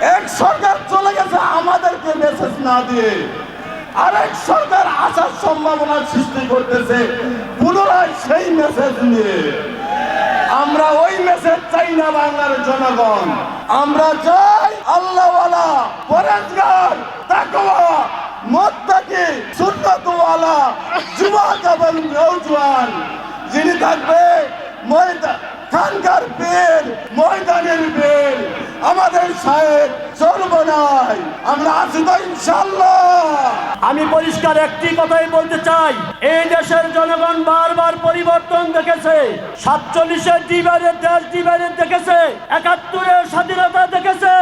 এক সরকার চলে গেছে, আমাদেরকে মেসেজ না দিয়ে। আরেক সরকার আসার সম্ভাবনা সৃষ্টি করতেছে, পুনরায় সেই মেসেজ নিয়ে। আমরা ওই মেসেজ চাই না বাংলার জনগণ। আমরা চাই আল্লাহওয়ালা পরেজগার তাকওয়া, মোত্তাকি, সুন্নাতওয়ালা যুবক এবং নৌজওয়ান যিনি থাকবে ময়দান খানকার বীর ময়দানের বীর আমাদের সাহেব সর্বনাই আমরা আছি তো ইনশাল্লাহ আমি পরিষ্কার একটি কথাই বলতে চাই। এই দেশের জনগণ বারবার পরিবর্তন দেখেছে। সাতচল্লিশের ডিভাইডের দেশ ডিভাইডের দেখেছে। একাত্তরের স্বাধীনতা দেখেছে।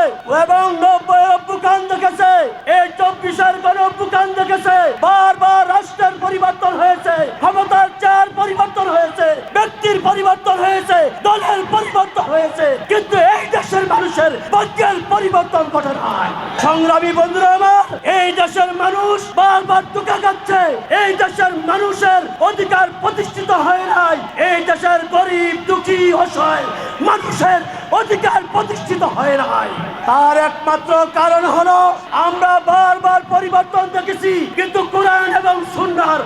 এবং নব্বই অভ্যুখান দেখেছে। এই চব্বিশের গণ অভ্যুখান দেখেছে। বারবার রাষ্ট্রের পরিবর্তন হয়েছে। ক্ষমতার চার পরিবর্তন হয়েছে। ব্যক্তির পরিবর্তন হয়েছে। দলের হয়েছে, কিন্তু এই দেশের মানুষের ভাগ্যের পরিবর্তন ঘটে নাই। সংগ্রামী বন্ধুরা আমার, এই দেশের মানুষ বারবার টুকা খাচ্ছে। এই দেশের মানুষের অধিকার প্রতিষ্ঠিত হয় নাই। এই দেশের গরিব, দুঃখী, অসহায় মানুষের অধিকার প্রতিষ্ঠিত হয় নাই। তার একমাত্র কারণ হলো আমরা বারবার পরিবর্তন দেখেছি। কিন্তু কোরআন এবং সুন্দর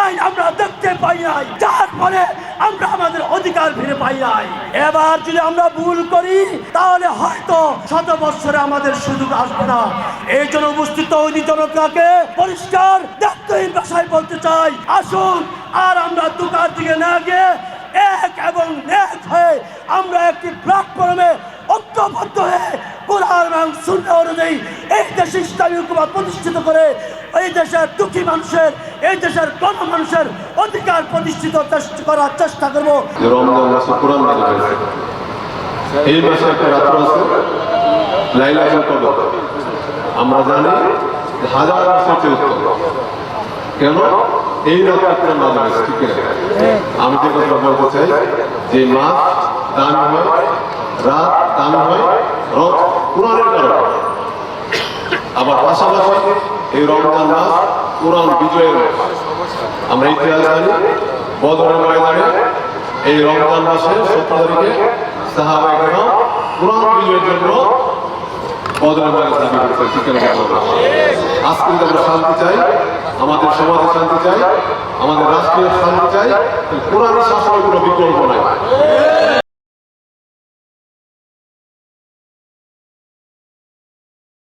আইন আমরা দেখতে পাই নাই। যার ফলে আমরা আমাদের অধিকার ফিরে পাই নাই। এবার যদি আমরা ভুল করি, তাহলে হয়তো শত বছরে আমাদের সুযোগ আসবে না। এই জন্য উপস্থিত ওই জনতাকে পরিষ্কার দায়িত্বহীন ভাষায় বলতে চাই। আসুন, আর আমরা দুকার দিকে না গিয়ে এক এবং এক হয়ে আমরা একটি প্ল্যাটফর্মে ঐক্যবদ্ধ হয়ে কোরআন এবং অনুযায়ী এই দেশে ইসলামী হুকুমত প্রতিষ্ঠিত করে এই দেশের দুঃখী মানুষের, এই দেশের গণ মানুষের অধিকার প্রতিষ্ঠিত করার চেষ্টা করব। এই মাসে একটা রাত্র আছে, লাইলাতুল কদর। আমরা জানি হাজার কেন? এই নাজিল হয়েছে, ঠিক আমি যে কথা বলতে চাই, যে মাস দামি হয় রাত দামি হয়, রথ কোরআনের কারণে। আবার পাশাপাশি এই রমজান মাস কোরআন বিজয়ের আমরা ইতিহাস জানি, বদরের ময়দানে এই রমজান মাসে সতেরো তারিখে সাহাবা একরাম কোরআন বিজয়ের জন্য বদরের ময়দানে দাবি ঠিক আছে আজকে আমরা শান্তি চাই, আমাদের সমাজে শান্তি চাই, আমাদের রাষ্ট্রীয় শান্তি চাই, তাহলে কোরআনের শাসনের কোনো বিকল্প নাই।